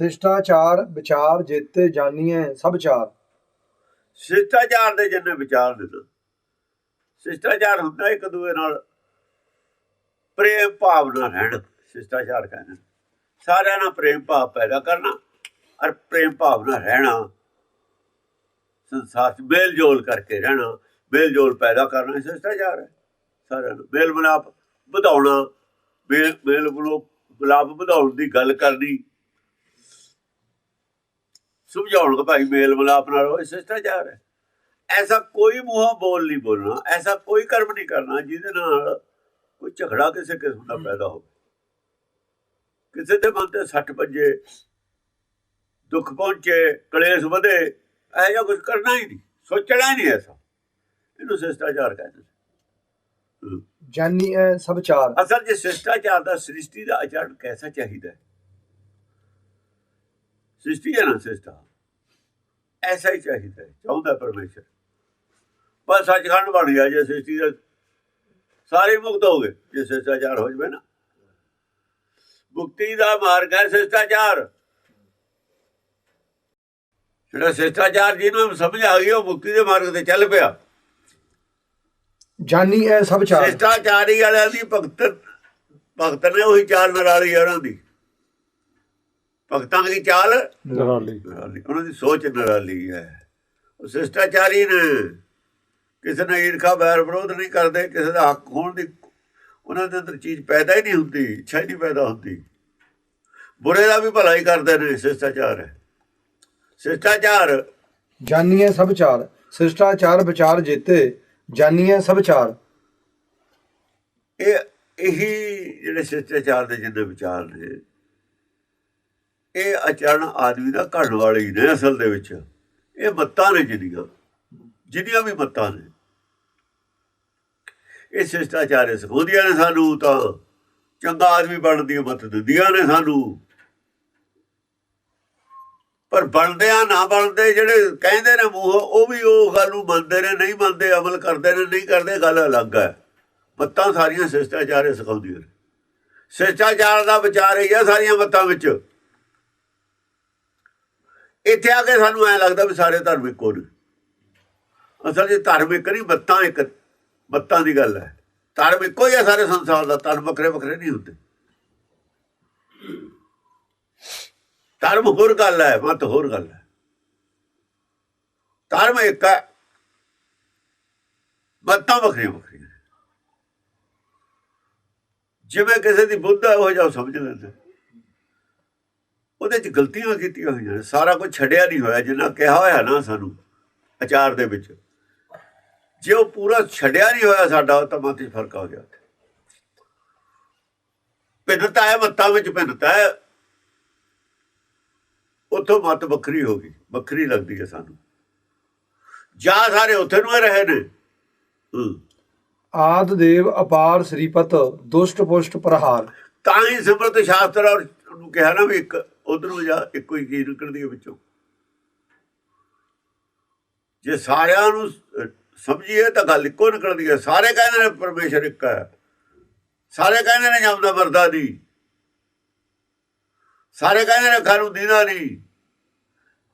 ਸਿਸ਼ਟਾਚਾਰ ਵਿਚਾਰ ਜੇਤੇ ਜਾਣੀਐ ਸਭ ਚਾਰ। ਸ਼ਿਸ਼ਟਾਚਾਰ ਦੇ ਜਿੰਨੇ ਵਿਚਾਰ ਨੇ ਨਾ, ਸ਼ਿਸ਼ਟਾਚਾਰ ਹੁੰਦਾ ਇੱਕ ਦੂਏ ਨਾਲ ਪ੍ਰੇਮ ਭਾਵਨਾ ਰਹਿਣ ਸ਼ਿਸ਼ਟਾਚਾਰ ਕਹਿੰਦੇ ਸਾਰਿਆਂ ਨਾਲ ਪ੍ਰੇਮ ਭਾਵ ਪੈਦਾ ਕਰਨਾ ਔਰ ਪ੍ਰੇਮ ਭਾਵਨਾ ਰਹਿਣਾ। ਸੰਸਾਰ 'ਚ ਮੇਲ ਜੋਲ ਕਰਕੇ ਰਹਿਣਾ ਮੇਲ ਜੋਲ ਪੈਦਾ ਕਰਨਾ ਸ਼ਿਸ਼ਟਾਚਾਰ ਹੈ। ਸਾਰਿਆਂ ਨੂੰ ਮੇਲ ਮਿਲਾਪ ਵਧਾਉਣਾ ਮੇਲ ਮੇਲ ਮਿਲਾਪ ਮਿਲਾਪ ਵਧਾਉਣ ਦੀ ਗੱਲ ਕਰਨੀ। ਸਮਝਾਉਣ ਭਾਈ ਮੇਲ ਮਿਲਾਪ ਨਾਲ ਉਹ ਸ਼ਿਸ਼ਟਾਚਾਰ ਹੈ। ਐਸਾ ਕੋਈ ਮੂੰਹੋਂ ਬੋਲ ਨਹੀਂ ਬੋਲਣਾ ਐਸਾ ਕੋਈ ਕਰਮ ਨਹੀਂ ਕਰਨਾ ਜਿਹਦੇ ਨਾਲ ਕੋਈ ਝਗੜਾ ਕਿਸੇ ਕਿਸਮ ਦਾ ਪੈਦਾ ਹੋਵੇ। ਕਿਸੇ ਦੇ ਮਨ ਤੇ ਸੱਟ ਵੱਜੇ ਦੁੱਖ ਪਹੁੰਚੇ ਕਲੇਸ਼ ਵਧੇ ਇਹ ਜਿਹਾ ਕੁਝ ਕਰਨਾ ਹੀ ਨਹੀਂ ਸੋਚਣਾ ਹੀ ਨਹੀਂ ਐਸਾ। ਇਹਨੂੰ ਸ਼ਿਸ਼ਟਾਚਾਰ ਕਹਿੰਦੇ ਨੇ। ਜਾਣੀਐ ਸਭ ਚਾਰ। ਅਸਲ ਜੇ ਸ਼ਿਸ਼ਟਾਚਾਰ ਦਾ ਸ੍ਰਿਸ਼ਟੀ ਦਾ ਆਚਰਣ ਕੈਸਾ ਚਾਹੀਦਾ ਹੈ? ਸ੍ਰਿਸ਼ਟੀ ਹੈ ਨਾ ਸਿਸਟਾ ਐਸਾ ਹੀ ਚਾਹੀਦਾ ਚਾਹੁੰਦਾ ਪਰਮੇਸ਼ਰ। ਬਸ ਸੱਚਖੰਡ ਬਣ ਗਿਆ ਜੇ ਸ੍ਰਿਸ਼ਟੀ ਦਾ। ਸਾਰੇ ਮੁਕਤ ਹੋ ਗਏ ਜੇ ਸ਼ਿਸ਼ਟਾਚਾਰ ਹੋ ਜਵੇ ਨਾ। ਮੁਕਤੀ ਦਾ ਮਾਰਗ ਹੈ ਸ਼ਿਸ਼ਟਾਚਾਰ। ਜਿਹੜਾ ਸ਼ਿਸ਼ਟਾਚਾਰ ਜਿਹਨੂੰ ਸਮਝ ਆ ਗਈ ਉਹ ਮੁਕਤੀ ਦੇ ਮਾਰਗ ਤੇ ਚੱਲ ਪਿਆ। ਜਾਣੀਐ ਸਭ ਚਾਰ। ਸ਼ਿਸ਼ਟਾਚਾਰੀ ਵਾਲਿਆਂ ਦੀ ਭਗਤ ਭਗਤ ਨੇ ਉਹੀ ਚਾਲ ਨਰਾਲੀ ਉਹਨਾਂ ਦੀ। ਭਗਤਾਂ ਦੀ ਚਾਲ। ਨਰਾਲੀ। ਨਰਾਲੀ। ਉਹਨਾਂ ਦੀ ਸੋਚ ਨਰਾਲੀ ਹੈ। ਉਹ ਸ਼ਿਸ਼ਟਾਚਾਰੀ ਨੇ। ਕਿਸੇ ਨਾਲ ਈਰਖਾ ਵੈਰ ਵਿਰੋਧ ਨਹੀਂ ਕਰਦੇ। ਕਿਸੇ ਦਾ ਹੱਕ ਹੋਣ ਦੀ ਉਹਨਾਂ ਦੇ ਅੰਦਰ ਚੀਜ਼ ਪੈਦਾ ਹੀ ਨਹੀਂ ਹੁੰਦੀ ਇੱਛਾ ਹੀ ਨਹੀਂ ਪੈਦਾ ਹੁੰਦੀ। ਬੁਰੇ ਦਾ ਵੀ ਭਲਾ ਹੀ ਕਰਦੇ ਨੇ ਸ਼ਿਸ਼ਟਾਚਾਰ। ਹੈ ਸ਼ਿਸ਼ਟਾਚਾਰ। ਜਾਣੀਐ ਸਭ ਚਾਰ ਸਿਸ਼ਟਾਚਾਰ ਵਿਚਾਰ ਜੇਤੇ ਜਾਣੀਐ ਸਭ ਚਾਰ ਇਹ ਇਹੀ ਜਿਹੜੇ ਸ਼ਿਸ਼ਟਾਚਾਰ ਦੇ ਜਿੰਨੇ ਵਿਚਾਰ ਨੇ ਇਹ ਆਚਰਣ ਆਦਮੀ ਦਾ ਘੜਨ ਵਾਲੇ ਹੀ ਨੇ ਅਸਲ ਦੇ ਵਿੱਚ। ਇਹ ਮੱਤਾਂ ਨੇ ਜਿੰਨੀਆਂ। ਜਿੰਨੀਆਂ ਵੀ ਮੱਤਾਂ ਨੇ। ਇਹ ਸ਼ਿਸ਼ਟਾਚਾਰੇ ਸਿਖਾਉਂਦੀਆਂ ਨੇ ਸਾਨੂੰ ਤਾਂ। ਚੰਗਾ ਆਦਮੀ ਬਣਨ ਦੀ ਮੱਤ ਦਿੰਦੀਆਂ ਨੇ ਸਾਨੂੰ। ਪਰ ਬਣਦੇ ਆ, ਨਾ ਬਣਦੇ, ਜਿਹੜੇ ਕਹਿੰਦੇ ਨੇ ਮੂੰਹ, ਉਹ ਵੀ ਉਹ ਗੱਲ ਨੂੰ ਮੰਨਦੇ ਨੇ, ਨਹੀਂ ਮੰਨਦੇ, ਅਮਲ ਕਰਦੇ ਨੇ, ਨਹੀਂ ਕਰਦੇ, ਗੱਲ ਅਲੱਗ ਹੈ। ਮੱਤਾਂ ਸਾਰੀਆਂ ਸ਼ਿਸ਼ਟਾਚਾਰੇ ਸਿਖਾਉਂਦੀਆਂ ਨੇ। ਸ਼ਿਸ਼ਟਾਚਾਰ ਦਾ ਵਿਚਾਰ ਹੀ ਆ ਸਾਰੀਆਂ ਮੱਤਾਂ ਵਿੱਚ। ਇੱਥੇ ਆ ਕੇ ਸਾਨੂੰ ਐ ਲੱਗਦਾ ਵੀ ਸਾਰੇ ਧਰਮ ਇੱਕੋ ਨੇ। ਅਸਲ ਜੇ ਧਰਮ ਇੱਕ ਨਹੀਂ, ਬੱਤਾਂ ਇੱਕ, ਬੱਤਾਂ ਦੀ ਗੱਲ ਹੈ। ਧਰਮ ਇੱਕੋ ਹੀ ਹੈ ਸਾਰੇ ਸੰਸਾਰ ਦਾ, ਧਰਮ ਵੱਖਰੇ ਵੱਖਰੇ ਨਹੀਂ ਹੁੰਦੇ। ਧਰਮ ਹੋਰ ਗੱਲ ਹੈ, ਮਤ ਹੋਰ ਗੱਲ ਹੈ। ਧਰਮ ਇੱਕ ਹੈ, ਬੱਤਾਂ ਵੱਖਰੀਆਂ ਵੱਖਰੀਆਂ ਜਿਵੇਂ ਕਿਸੇ ਦੀ ਬੁੱਧ ਹੈ, ਉਹ ਜਿਹਾ ਉਹ ਸਮਝ ਲੈਂਦੇ ਉਹਦੇ ਚ ਗਲਤੀਆਂ ਕੀਤੀਆਂ ਹੋਈਆਂ ਨੇ। ਸਾਰਾ ਕੁਝ ਛੱਡਿਆ ਨਹੀਂ ਹੋਇਆ ਜਿੰਨਾ ਕਿਹਾ ਹੋਇਆ ਨਾ ਸਾਨੂੰ ਅਚਾਰ ਦੇ ਵਿੱਚ। ਜੇ ਉਹ ਪੂਰਾ ਛੱਡਿਆ ਨਹੀਂ ਹੋਇਆ ਸਾਡਾ ਤਾਂ ਮਤ 'ਚ ਫ਼ਰਕ ਆ ਗਿਆ ਭਿੰਨਤਾ ਹੈ ਮਤਾਂ ਵਿੱਚ ਭਿੰਨਤਾ ਹੈ। ਉੱਥੋਂ ਮਤ ਵੱਖਰੀ ਹੋ ਗਈ ਵੱਖਰੀ ਲੱਗਦੀ ਹੈ ਸਾਨੂੰ। ਜਾਂ ਸਾਰੇ ਉੱਥੇ ਨੂੰ ਰਹੇ ਨੇ। ਆਦ ਦੇਵ ਅਪਾਰ ਸ੍ਰੀਪਤ ਦੁਸ਼ਟ ਪੁਸ਼ਟ ਪ੍ਰਹਾਰ। ਤਾਂ ਹੀ ਸਿਮਰਤ ਸ਼ਾਸਤਰ ਔਰ ਉਹਨੂੰ ਕਿਹਾ ਨਾ ਵੀ ਇੱਕ ਉਧਰੋਂ ਜਾ ਇੱਕੋ ਹੀ ਚੀਜ਼ ਨਿਕਲਦੀ ਹੈ ਵਿੱਚੋਂ। ਜੇ ਸਾਰਿਆਂ ਨੂੰ ਸਮਝੀਏ ਤਾਂ ਗੱਲ ਇੱਕੋ ਨਿਕਲਦੀ ਹੈ। ਸਾਰੇ ਕਹਿੰਦੇ ਨੇ ਪਰਮੇਸ਼ਰ ਇੱਕ ਹੈ। ਸਾਰੇ ਕਹਿੰਦੇ ਨੇ ਜਮਦਾ ਮਰਦਾ ਦੀ। ਸਾਰੇ ਕਹਿੰਦੇ ਨੇ ਖਾਨੂੰ ਦੀਨਾ ਨਹੀਂ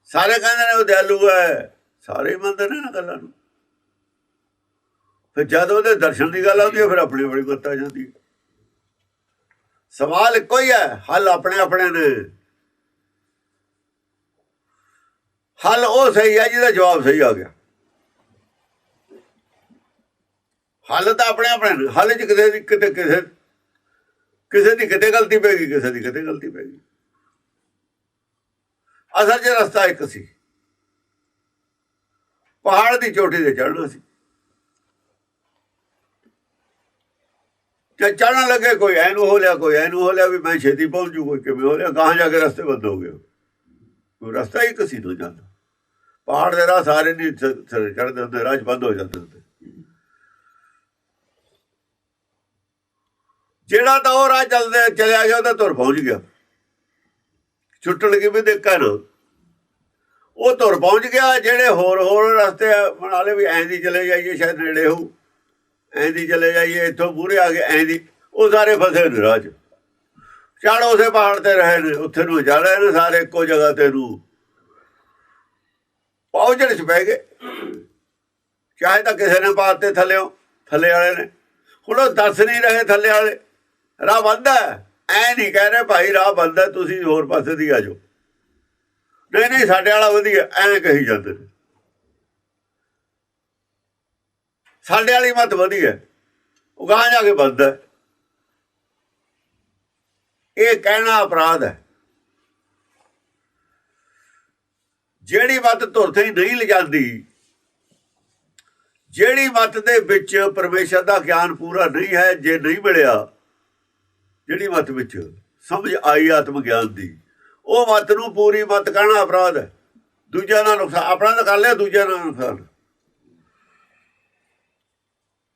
ਸਾਰੇ ਕਹਿੰਦੇ ਨੇ ਉਹ ਦਿਆਲੂ ਹੈ। ਸਾਰੇ ਮੰਨਦੇ ਨੇ ਨਾ ਗੱਲਾਂ ਨੂੰ। ਫਿਰ ਜਦ ਉਹਦੇ ਦਰਸ਼ਨ ਦੀ ਗੱਲ ਆਉਂਦੀ ਹੈ, ਫਿਰ ਆਪਣੀ ਬੜੀ ਮੱਤ ਆ ਜਾਂਦੀ ਹੈ। ਸਵਾਲ ਇੱਕੋ ਹੀ ਹੈ। ਹੱਲ ਆਪਣੇ ਆਪਣੇ ਨੇ। ਹੱਲ ਉਹ ਸਹੀ ਹੈ ਜਿਹਦਾ ਜਵਾਬ ਸਹੀ ਆ ਗਿਆ। ਹੱਲ ਤਾਂ ਆਪਣੇ ਆਪਣੇ ਹੱਲ ਚ ਕਿਸੇ ਦੀ ਕਿਤੇ ਕਿਸੇ ਕਿਸੇ ਦੀ ਕਿਤੇ ਗਲਤੀ ਪੈ ਗਈ, ਕਿਸੇ ਦੀ ਕਿਤੇ ਗਲਤੀ ਪੈ ਗਈ। ਅਸਲ 'ਚ ਰਸਤਾ ਇੱਕ ਸੀ। ਪਹਾੜ ਦੀ ਚੋਟੀ ਤੇ ਚੜ੍ਹਨਾ ਸੀ। ਤੇ ਚੜਨ ਲੱਗੇ ਕੋਈ ਐਨੂੰ ਹੋ ਲਿਆ, ਕੋਈ ਐਨੂੰ ਹੋ ਲਿਆ ਵੀ ਮੈਂ ਛੇਤੀ ਪਹੁੰਚੂ ਕੋਈ ਕਿਵੇਂ ਹੋ ਲਿਆ, ਗਾਹਾਂ ਜਾ ਕੇ ਰਸਤੇ ਬੰਦ ਹੋ ਗਏ। ਰਸਤਾ ਹੀ ਕਸੀ ਤੋਂ ਜਾਂਦਾ ਪਹਾੜ ਦੇ ਰਾਹ ਸਾਰੇ ਨਹੀਂ ਚੜਦੇ ਹੁੰਦੇ, ਰਾਹ 'ਚ ਬੰਦ ਹੋ ਜਾਂਦੇ ਹੁੰਦੇ। ਜਿਹੜਾ ਤਾਂ ਉਹ ਰਾਹ ਚੱਲਦੇ, ਚਲਿਆ ਗਿਆ, ਉਹ ਤਾਂ ਤੁਰ ਪਹੁੰਚ ਗਿਆ। ਛੁੱਟਣ ਕਿਵੇਂ ਦੇਖਾ ਨਾ ਉਹ ਤੁਰ ਪਹੁੰਚ ਗਿਆ, ਜਿਹੜੇ ਹੋਰ ਹੋਰ ਰਸਤੇ ਬਣਾ ਲਏ ਵੀ ਐਂ ਦੀ ਚਲੇ ਜਾਈਏ, ਸ਼ਾਇਦ ਨੇੜੇ ਹੋ ਐਂ ਦੀ ਚਲੇ ਜਾਈਏ, ਇੱਥੋਂ ਮੂਰੇ ਆ ਗਏ, ਐਂ ਦੀ। ਉਹ ਸਾਰੇ ਫਸੇ ਨੇ ਰਾਹ 'ਚ। ਚੜ ਉਸੇ ਪਹਾੜ ਤੇ ਰਹੇ ਨੇ, ਉੱਥੇ ਨੂੰ ਜਾ ਰਹੇ ਨੇ ਸਾਰੇ, ਇੱਕੋ ਜਗ੍ਹਾ ਤੇ ਨੂੰ। ਪਹੁੰਚਣ ਚ ਪੈ ਗਏ। ਚਾਹੇ ਤਾਂ ਕਿਸੇ ਨੇ ਪਾਤੇ ਥੱਲਿਓ, ਥੱਲੇ ਵਾਲੇ ਨੇ। ਹੁਣ ਉਹ ਦੱਸ ਨਹੀਂ ਰਹੇ ਥੱਲੇ ਵਾਲੇ। ਰਾਹ ਬੰਦਾ ਐ ਨਹੀਂ ਕਹਿ ਰਹੇ ਭਾਈ ਰਾਹ ਬੰਦਾ ਤੁਸੀਂ ਹੋਰ ਪਾਸੇ ਦੀ ਆ ਜਾਓ। ਨਹੀਂ ਨਹੀਂ, ਸਾਡੇ ਵਾਲਾ ਵਧੀਆ, ਐ ਕਹੀ ਜਾਂਦੇ ਨੇ। ਸਾਡੇ ਵਾਲੀ ਮਤ ਵਧੀਆ ਉਹ ਗਾਂ ਜਾ ਕੇ ਬੰਦਾ ਇਹ ਕਹਿਣਾ ਅਪਰਾਧ ਹੈ। ਜਿਹੜੀ ਮਤ ਤੁਰਥੇ ਨਹੀਂ ਲਿਜਾਂਦੀ, ਜਿਹੜੀ ਮਤ ਦੇ ਵਿੱਚ ਪਰਮੇਸ਼ਰ ਦਾ ਗਿਆਨ ਪੂਰਾ ਨਹੀਂ ਹੈ, ਜੇ ਨਹੀਂ ਮਿਲਿਆ, ਜਿਹੜੀ ਮਤ ਵਿੱਚ ਸਮਝ ਆਈ ਆਤਮ ਗਿਆਨ ਦੀ, ਉਹ ਮਤ ਨੂੰ ਪੂਰੀ ਮਤ ਕਹਿਣਾ ਅਪਰਾਧ ਹੈ। ਦੂਜਿਆਂ ਦਾ ਨੁਕਸਾਨ, ਆਪਣਾ ਤਾਂ ਕਰ ਲਿਆ, ਦੂਜਿਆਂ ਦਾ ਨੁਕਸਾਨ।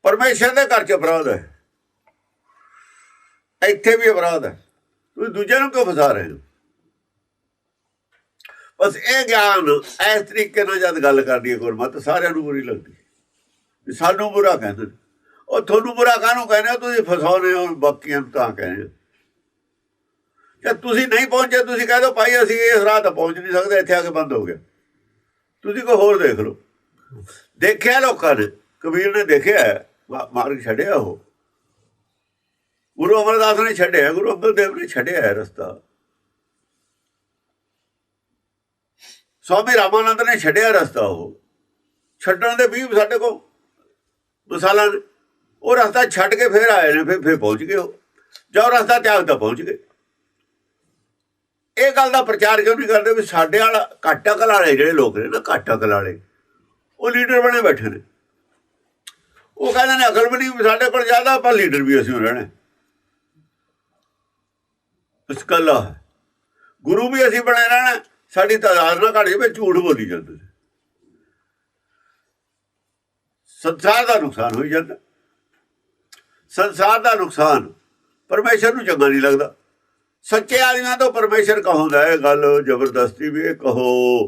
ਪਰਮੇਸ਼ਰ ਦੇ ਘਰ ਚ ਅਪਰਾਧ ਹੈ। ਇੱਥੇ ਵੀ ਅਪਰਾਧ ਹੈ। ਤੁਸੀਂ ਦੂਜਿਆਂ ਨੂੰ ਕਿਉਂ ਫਸਾ ਰਹੇ ਹੋ? ਬਸ ਇਹ ਗਿਆਨ, ਇਸ ਤਰੀਕੇ ਨਾਲ ਜਦ ਗੱਲ ਕਰਦੀ ਹੈ ਗੁਰਮਤ, ਸਾਰਿਆਂ ਨੂੰ ਬੁਰੀ ਲੱਗਦੀ ਵੀ ਸਾਨੂੰ ਬੁਰਾ ਕਹਿੰਦੇ ਉਹ ਤੁਹਾਨੂੰ ਬੁਰਾ ਕਾਹਨੂੰ ਕਹਿੰਦੇ ਹੋ? ਤੁਸੀਂ ਫਸਾਉਨੇ ਹੋ, ਬਾਕੀਆਂ ਨੂੰ ਤਾਂ ਕਹਿੰਦੇ ਹੋ। ਜੇ ਤੁਸੀਂ ਨਹੀਂ ਪਹੁੰਚੇ, ਤੁਸੀਂ ਕਹਿ ਦਿਓ, ਭਾਈ ਅਸੀਂ ਇਸ ਰਾਹ ਤਾਂ ਪਹੁੰਚ ਨਹੀਂ ਸਕਦੇ, ਇੱਥੇ ਆ ਕੇ ਬੰਦ ਹੋ ਗਿਆ। ਤੁਸੀਂ ਕੋਈ ਹੋਰ ਦੇਖ ਲਓ। ਦੇਖਿਆ ਲੋਕਾਂ ਨੇ, ਕਬੀਰ ਨੇ ਦੇਖਿਆ ਮਾਰਗ ਛੱਡਿਆ ਉਹ। ਗੁਰੂ ਅਮਰਦਾਸ ਨੇ ਛੱਡਿਆ, ਗੁਰੂ ਅੰਗਦ ਦੇਵ ਨੇ ਛੱਡਿਆ ਹੈ ਰਸਤਾ। ਸਵਾਮੀ ਰਾਮਾਨੰਦ ਨੇ ਛੱਡਿਆ ਰਸਤਾ ਉਹ। ਛੱਡਣ ਦੇ ਵੀ ਸਾਡੇ ਕੋਲ ਮਿਸਾਲਾਂ ਨੇ ਉਹ ਰਸਤਾ ਛੱਡ ਕੇ ਫਿਰ ਆਏ ਨੇ, ਫਿਰ ਫਿਰ ਪਹੁੰਚ ਗਏ ਉਹ। ਜੋ ਰਸਤਾ ਤਿਆਗ ਤਾਂ ਪਹੁੰਚ ਗਏ। ਇਹ ਗੱਲ ਦਾ ਪ੍ਰਚਾਰ ਕਿਉਂ ਨਹੀਂ ਕਰਦੇ ਵੀ ਸਾਡੇ ਵਾਲਾ ਘੱਟ ਅਕਲ ਵਾਲੇ ਜਿਹੜੇ ਲੋਕ ਨੇ ਨਾ, ਘੱਟ ਅਕਲ ਵਾਲੇ, ਉਹ ਲੀਡਰ ਬਣੇ ਬੈਠੇ ਨੇ। ਉਹ ਕਹਿੰਦੇ ਨੇ ਅਕਲ ਵੀ ਨਹੀਂ ਸਾਡੇ ਕੋਲ ਜ਼ਿਆਦਾ ਪਰ ਲੀਡਰ ਵੀ ਅਸੀਂ ਰਹਿਣਾ। ਇਸ ਕੱਲਾ ਗੁਰੂ ਵੀ ਅਸੀਂ ਬਣੇ ਰਹਿਣਾ। ਸਾਡੀ ਤਾਦਾਦ ਨਾ ਘਟ ਜਾਵੇ ਝੂਠ ਬੋਲੀ ਜਾਂਦੇ ਸੰਸਾਰ ਦਾ ਨੁਕਸਾਨ ਹੋਈ ਜਾਂਦਾ। ਸੰਸਾਰ ਦਾ ਨੁਕਸਾਨ ਪਰਮੇਸ਼ਰ ਨੂੰ ਚੰਗਾ ਨਹੀਂ ਲੱਗਦਾ। ਸੱਚੇ ਆਦਮੀਆਂ ਤੋਂ ਪਰਮੇਸ਼ਰ ਕਹੋਂਦਾ ਹੈ ਗੱਲ ਜ਼ਬਰਦਸਤੀ ਵੀ ਇਹ ਕਹੋ।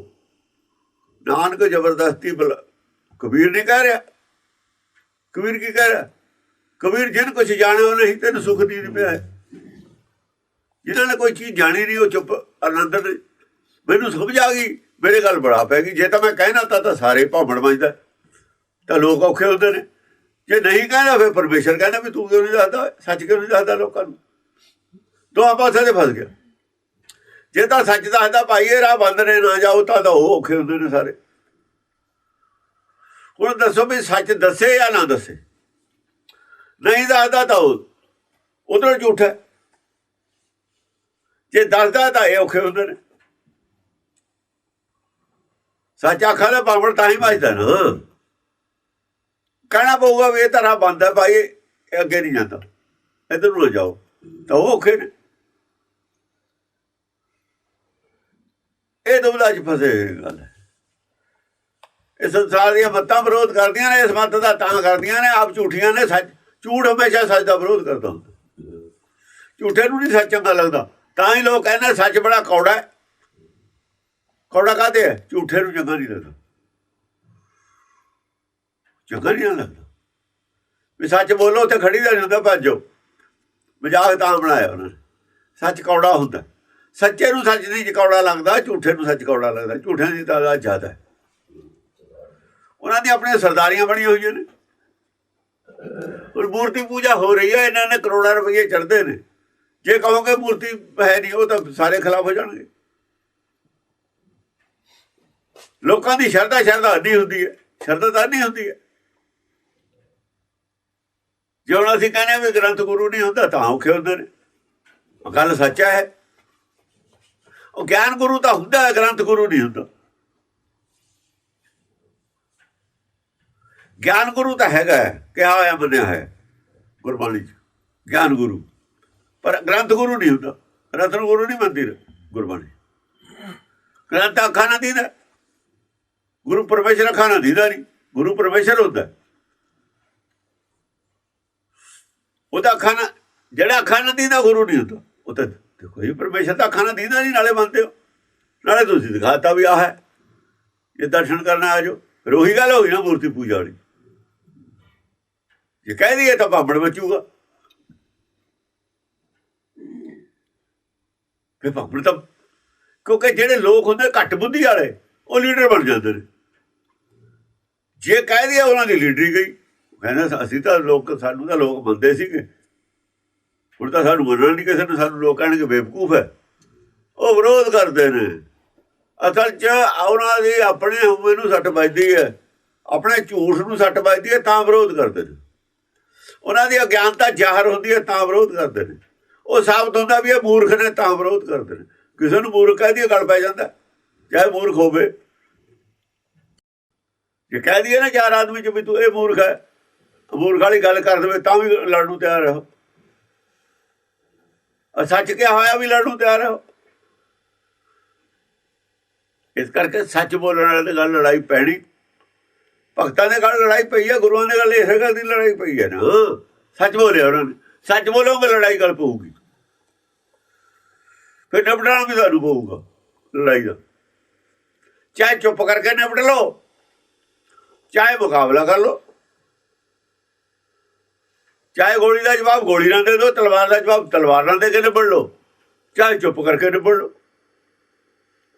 ਨਾਨਕ ਜ਼ਬਰਦਸਤੀ ਬੁਲਾ- ਕਬੀਰ ਨਹੀਂ ਕਹਿ ਰਿਹਾ। ਕਬੀਰ ਕੀ ਕਹਿ ਰਿਹਾ? ਕਬੀਰ ਜਿਨ ਕੁਛ ਜਾਣਿਆ ਨਹੀਂ ਤੈਨੂੰ ਸੁਖ ਦੀ ਪਿਆ ਹੈ। ਜਿਨ੍ਹਾਂ ਨੇ ਕੋਈ ਚੀਜ਼ ਜਾਣੀ ਨਹੀਂ ਉਹ ਚੁੱਪ ਆਨੰਦ ਨੇ ਮੈਨੂੰ ਸਮਝ ਆ ਗਈ, ਮੇਰੇ ਗੱਲ ਬੜਾ ਪੈ ਗਈ। ਜੇ ਤਾਂ ਮੈਂ ਕਹਿਣਾ ਤਾਂ ਤਾਂ ਸਾਰੇ ਭਾਵਣ ਵੱਜਦਾ ਤਾਂ ਲੋਕ ਔਖੇ ਹੁੰਦੇ ਨੇ। ਜੇ ਨਹੀਂ ਕਹਿਣਾ, ਫਿਰ ਪਰਮੇਸ਼ਰ ਕਹਿੰਦਾ ਵੀ ਤੂੰ ਕਿਉਂ ਨਹੀਂ ਦੱਸਦਾ ਸੱਚ ਕਿਉਂ ਨਹੀਂ ਦੱਸਦਾ ਲੋਕਾਂ ਨੂੰ? ਦੋਹਾਂ ਪਾਸੇ ਤੇ ਫਸ ਗਿਆ। ਜੇ ਤਾਂ ਸੱਚ ਦੱਸਦਾ, ਭਾਈ, ਇਹ ਰਾਹ ਬੰਦ ਨੇ, ਨਾ ਜਾਓ, ਤਾਂ ਤਾਂ ਉਹ ਔਖੇ ਹੁੰਦੇ ਨੇ ਸਾਰੇ। ਹੁਣ ਦੱਸੋ ਵੀ ਸੱਚ ਦੱਸੇ ਜਾਂ ਨਾ ਦੱਸੇ? ਨਹੀਂ ਦੱਸਦਾ ਤਾਂ ਉਹ ਉਧਰ ਝੂਠ ਹੈ। ਜੇ ਦੱਸਦਾ ਤਾਂ ਇਹ ਔਖੇ ਹੁੰਦੇ ਨੇ। ਸੱਚ ਆਖਾ ਦਾ ਬਾਵਣ ਤਾਂ ਹੀ ਵੱਜਦਾ ਨਾ। ਕਹਿਣਾ ਪਊਗਾ ਵੀ ਇਹ ਤਰ੍ਹਾਂ ਬੰਦ ਹੈ ਭਾਈ, ਇਹ ਅੱਗੇ ਨਹੀਂ ਜਾਂਦਾ। ਇਧਰ ਨੂੰ ਨਾ ਜਾਓ, ਤਾਂ ਉਹ ਔਖੇ ਨੇ। ਇਹ ਦੁਬਲਾ ਚ ਫਸੇ ਹੋਏ ਗੱਲ ਹੈ। ਇਹ ਸੰਸਾਰ ਦੀਆਂ ਮੱਤਾਂ ਵਿਰੋਧ ਕਰਦੀਆਂ ਨੇ, ਇਸ ਮੱਤ ਦਾ ਤਾਂ ਕਰਦੀਆਂ ਨੇ, ਆਪ ਝੂਠੀਆਂ ਨੇ, ਸੱਚ ਝੂਠ ਹਮੇਸ਼ਾ ਸੱਚ ਦਾ ਵਿਰੋਧ ਕਰਦਾ ਹੁੰਦਾ। ਝੂਠੇ ਨੂੰ ਨਹੀਂ ਸੱਚ ਚੰਗਾ ਲੱਗਦਾ। ਤਾਂ ਹੀ ਲੋਕ ਕਹਿੰਦੇ ਸੱਚ ਬੜਾ ਕੌੜਾ ਹੈ। ਕੌੜਾ ਕਾਹਦੇ ਹੈ ਝੂਠੇ ਨੂੰ ਚੰਗਾ ਨਹੀਂ ਲੱਗਦਾ। ਚੰਗਾ ਨਹੀਂ ਲੱਗਦਾ। ਵੀ ਸੱਚ ਬੋਲੋ ਤੇ ਖੜੀ ਦਾ ਨਹੀਂ ਹੁੰਦਾ ਭੱਜੋ ਮਜ਼ਾਕ ਤਾਂ ਬਣਾਇਆ ਉਹਨਾਂ ਨੇ। ਸੱਚ ਕੌੜਾ ਹੁੰਦਾ। ਸੱਚੇ ਨੂੰ ਸੱਚ ਨਹੀਂ ਕੌੜਾ ਲੱਗਦਾ, ਝੂਠੇ ਨੂੰ ਸੱਚ ਕੌੜਾ ਲੱਗਦਾ। ਝੂਠਿਆਂ ਦੀ ਤਾਦਾਦ ਜ਼ਿਆਦਾ ਹੈ। ਉਹਨਾਂ ਦੀ ਆਪਣੀਆਂ ਸਰਦਾਰੀਆਂ ਬਣੀਆਂ ਹੋਈਆਂ ਨੇ। ਹੁਣ ਮੂਰਤੀ ਪੂਜਾ ਹੋ ਰਹੀ ਹੈ, ਇਹਨਾਂ ਨੇ ਕਰੋੜਾਂ ਰੁਪਏ ਚੜਦੇ ਨੇ। ਜੇ ਕਹੋਗੇ ਮੂਰਤੀ ਹੈ ਨਹੀਂ, ਉਹ ਤਾਂ ਸਾਰੇ ਖਿਲਾਫ ਹੋ ਜਾਣਗੇ। ਲੋਕਾਂ ਦੀ ਸ਼ਰਧਾ ਸ਼ਰਧਾ ਨਹੀਂ ਹੁੰਦੀ ਹੈ ਸ਼ਰਧਾ ਤਾਂ ਨਹੀਂ ਹੁੰਦੀ ਹੈ। ਜੇ ਹੁਣ ਅਸੀਂ ਕਹਿੰਦੇ ਹਾਂ ਵੀ ਗ੍ਰੰਥ ਗੁਰੂ ਨਹੀਂ ਹੁੰਦਾ ਤਾਂ ਔਖੇ ਹੁੰਦੇ ਨੇ। ਗੱਲ ਸੱਚਾ ਹੈ। ਉਹ ਗਿਆਨ ਗੁਰੂ ਤਾਂ ਹੁੰਦਾ ਹੈ ਗ੍ਰੰਥ ਗੁਰੂ ਨਹੀਂ ਹੁੰਦਾ। ਗਿਆਨ ਗੁਰੂ ਤਾਂ ਹੈਗਾ ਹੈ, ਕਿਹਾ ਹੋਇਆ ਮੰਨਿਆ ਹੈ ਗੁਰਬਾਣੀ ਚ ਗਿਆਨ ਗੁਰੂ। ਪਰ ਗ੍ਰੰਥ ਗੁਰੂ ਨਹੀਂ ਹੁੰਦਾ ਰਤਨ ਗੁਰੂ ਨਹੀਂ ਮੰਨਦੀ ਗੁਰਬਾਣੀ। ਗ੍ਰੰਥ ਅੱਖਾਂ ਨਾਲ ਦੀਦਾ। ਗੁਰੂ ਪਰਮੇਸ਼ਰ ਅੱਖਾਂ ਨਾਲ ਦੀਦਾ ਨਹੀਂ, ਗੁਰੂ ਪਰਮੇਸ਼ਰ ਹੁੰਦਾ। ਉਹਦਾ ਅੱਖਾਂ ਨਾਲ ਜਿਹੜਾ ਅੱਖਾਂ ਨਾਲ ਦੀਦਾ ਗੁਰੂ ਨਹੀਂ ਹੁੰਦਾ, ਉਹ ਤਾਂ ਦੇਖੋ ਇਹ ਪਰਮੇਸ਼ਰ ਤਾਂ ਅੱਖਾਂ ਨਾਲ ਦੀਦਾ ਨਹੀਂ, ਨਾਲੇ ਮੰਨਦੇ ਹੋ। ਨਾਲੇ ਤੁਸੀਂ ਦਿਖਾਤਾ ਵੀ ਆ ਹੈ। ਇਹ ਦਰਸ਼ਨ ਕਰਨ ਆ ਜਾਓ, ਫਿਰ ਉਹੀ ਗੱਲ ਗਈ ਨਾ ਮੂਰਤੀ ਪੂਜਾ ਵਾਲੀ। ਜੇ ਕਹਿ ਦਈਏ ਤਾਂ ਭਾਂਬੜ ਬਚੂਗਾ। ਫਿਰ ਭਾਵੇਂ ਤਾਂ ਕਿਉਂਕਿ ਜਿਹੜੇ ਲੋਕ ਹੁੰਦੇ ਘੱਟ ਬੁੱਧੀ ਵਾਲੇ, ਉਹ ਲੀਡਰ ਬਣ ਜਾਂਦੇ ਨੇ। ਜੇ ਕਹਿ ਦਿਆ ਉਹਨਾਂ ਦੀ ਲੀਡਰੀ ਗਈ ਕਹਿੰਦਾ ਅਸੀਂ ਤਾਂ ਲੋਕ, ਸਾਨੂੰ ਤਾਂ ਲੋਕ ਮੰਨਦੇ ਸੀਗੇ। ਹੁਣ ਤਾਂ ਸਾਨੂੰ ਮੰਨਣਾ ਨਹੀਂ ਕਿਸੇ ਨੂੰ, ਸਾਨੂੰ ਲੋਕ ਕਹਿਣਗੇ ਬੇਵਕੂਫ ਹੈ। ਉਹ ਵਿਰੋਧ ਕਰਦੇ ਨੇ। ਅਸਲ 'ਚ ਉਹਨਾਂ ਦੀ ਆਪਣੇ ਹਉਮੈ ਨੂੰ ਸੱਟ ਵੱਜਦੀ ਹੈ, ਆਪਣੇ ਝੂਠ ਨੂੰ ਸੱਟ ਵੱਜਦੀ ਹੈ, ਤਾਂ ਵਿਰੋਧ ਕਰਦੇ ਨੇ। ਉਹਨਾਂ ਦੀ ਅਗਿਆਨਤਾ ਜ਼ਾਹਰ ਹੁੰਦੀ ਹੈ, ਤਾਂ ਵਿਰੋਧ ਕਰਦੇ ਨੇ। ਉਹ ਸਾਬਤ ਹੁੰਦਾ ਵੀ ਇਹ ਮੂਰਖ ਨੇ, ਤਾਂ ਵਿਰੋਧ ਕਰਦੇ ਨੇ। ਕਿਸੇ ਨੂੰ ਮੂਰਖ ਕਹਿ ਦਈਏ, ਗੱਲ ਪੈ ਜਾਂਦਾ। ਚਾਹੇ ਮੂਰਖ ਹੋਵੇ। ਜੇ ਕਹਿ ਦਈਏ ਨਾ ਚਾਰ ਆਦਮੀ ਚ ਵੀ ਤੂੰ ਇਹ ਮੂਰਖ ਹੈ ਮੂਰਖ ਵਾਲੀ ਗੱਲ ਕਰ ਦੇਵੇ, ਤਾਂ ਵੀ ਲੜਨ ਨੂੰ ਤਿਆਰ ਰਹੋ। ਸੱਚ ਕਿਹਾ ਹੋਇਆ ਵੀ ਲੜਨ ਨੂੰ ਤਿਆਰ ਰਹੋ। ਇਸ ਕਰਕੇ ਸੱਚ ਬੋਲਣ ਵਾਲੇ ਦੀ ਗੱਲ ਲੜਾਈ ਪੈਣੀ। ਭਗਤਾਂ ਦੇ ਗੱਲ ਲੜਾਈ ਪਈ ਹੈ, ਗੁਰੂਆਂ ਦੇ ਗੱਲ ਇਸੇ ਗੱਲ ਦੀ ਲੜਾਈ ਪਈ ਹੈ ਨਾ। ਸੱਚ ਬੋਲਿਆ ਉਹਨਾਂ ਨੇ। ਸੱਚ ਬੋਲੋਗੇ ਲੜਾਈ ਗੱਲ ਪਊਗੀ। ਫਿਰ ਨਿਪਟਣਾ ਵੀ ਤੁਹਾਨੂੰ ਪਊਗਾ, ਲੜਾਈ ਦਾ। ਚਾਹੇ ਚੁੱਪ ਕਰਕੇ ਨਿਪਟ ਲਓ। ਚਾਹੇ ਮੁਕਾਬਲਾ ਕਰ ਲਓ। ਚਾਹੇ ਗੋਲੀ ਦਾ ਜਵਾਬ ਗੋਲੀ ਨਾਲ ਦੇ ਦਿਓ, ਤਲਵਾਰ ਦਾ ਜਵਾਬ ਤਲਵਾਰ ਨਾਲ ਦੇ ਕੇ ਨਿਬੜ ਲਓ। ਚਾਹੇ ਚੁੱਪ ਕਰਕੇ ਨਿਬੜ ਲਓ।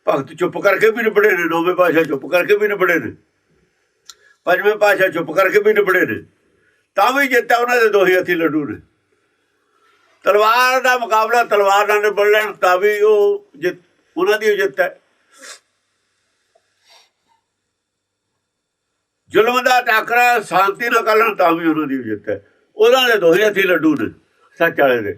ਭਗਤ ਚੁੱਪ ਕਰਕੇ ਵੀ ਨਿਬੜੇ ਨੇ, ਨੌਵੇਂ ਪਾਸ਼ਾ ਚੁੱਪ ਕਰਕੇ ਵੀ ਨਿਬੜੇ ਨੇ। ਪੰਜਵੇਂ ਪਾਸ਼ਾ ਚੁੱਪ ਕਰਕੇ ਵੀ ਨਿਬੜੇ ਨੇ। ਤਾਂ ਵੀ ਜਿੱਤਾ ਉਹਨਾਂ ਦੇ ਦੋਹੀ ਹੱਥੀ ਲੱਡੂ ਨੇ। ਤਲਵਾਰ ਦਾ ਮੁਕਾਬਲਾ ਤਲਵਾਰ ਨਾਲ ਨਿਬੜ ਲੈਣ, ਤਾਂ ਵੀ ਉਹ ਜਿੱਤ, ਉਹਨਾਂ ਦੀ ਜਿੱਤ ਹੈ। ਜ਼ੁਲਮ ਦਾ ਟਾਕਰਾ, ਸ਼ਾਂਤੀ ਨਾਲ ਕਰਨ ਤਾਂ ਵੀ ਉਹਨਾਂ ਦੀ ਜਿੱਤ ਹੈ। ਉਹਨਾਂ ਦੇ ਦੋਹੇ ਹੱਥੀ ਲੱਡੂ ਨੇ, ਸੱਚ ਵਾਲੇ ਦੇ।